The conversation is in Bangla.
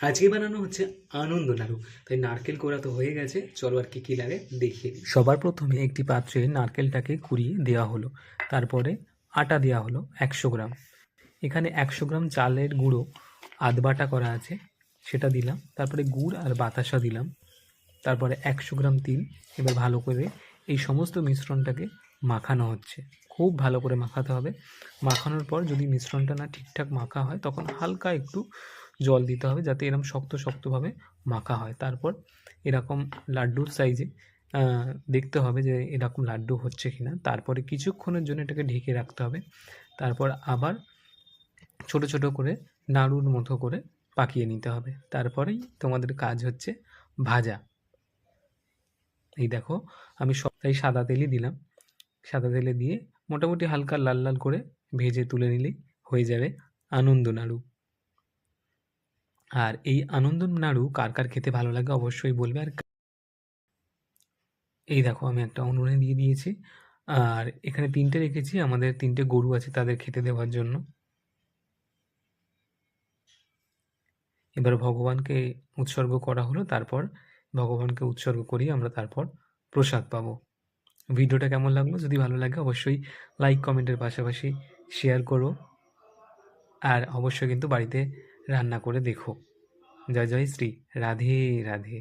আজকে বানানো হচ্ছে আনন্দ নাড়ু তাই নারকেল কোড়া তো হয়ে গেছে, চলো আর কি কি লাগে দেখিয়ে দিই। সবার প্রথমে একটি পাত্রে নারকেলটাকে কুড়িয়ে দেওয়া হলো, তারপরে আটা দেওয়া হলো একশো গ্রাম। এখানে একশো গ্রাম চালের গুঁড়ো আধবাটা করা আছে, সেটা দিলাম, তারপরে গুড় আর বাতাসা দিলাম, তারপরে একশো গ্রাম তিল। এবার ভালো করে এই সমস্ত মিশ্রণটাকে মাখানো হচ্ছে। খুব ভালো করে মাখাতে হবে। মাখানোর পর যদি মিশ্রণটা না ঠিকঠাক মাখা হয়, তখন হালকা একটু জল দিতে হবে যাতে এরকম শক্ত শক্তভাবে মাখা হয়। তারপর এরকম লাড্ডুর সাইজে দেখতে হবে যে এরকম লাড্ডু হচ্ছে কিনা। তারপরে কিছুক্ষণের জন্য এটাকে ঢেকে রাখতে হবে। তারপর আবার ছোট ছোট করে নাড়ুর মতো করে পাকিয়ে নিতে হবে। তারপরেই তোমাদের কাজ হচ্ছে ভাজা। এই দেখো, আমি সবটাই সাদা তেলই দিলাম। সাদা তেলে দিয়ে মোটামুটি হালকা লাল লাল করে ভেজে তুলে নিলেই হয়ে যাবে আনন্দ নাড়ু। আর এই আনন্দ নাড়ু কার কার খেতে ভালো লাগে অবশ্যই বলবে। আর এই দেখো, আমি একটা উনুনে দিয়ে দিয়েছি। আর এখানে তিনটে রেখেছি, আমাদের তিনটে গরু আছে তাদের খেতে দেওয়ার জন্য। এবার ভগবানকে উৎসর্গ করা হলো, তারপর ভগবানকে উৎসর্গ করি আমরা তারপর প্রসাদ পাবো। ভিডিওটা কেমন লাগল? যদি ভালো লাগে অবশ্যই লাইক, কমেন্টের পাশাপাশি শেয়ার করো। আর অবশ্যই কিন্তু বাড়িতে রান্না করে দেখো। জয় জয় শ্রী। রাধে রাধে।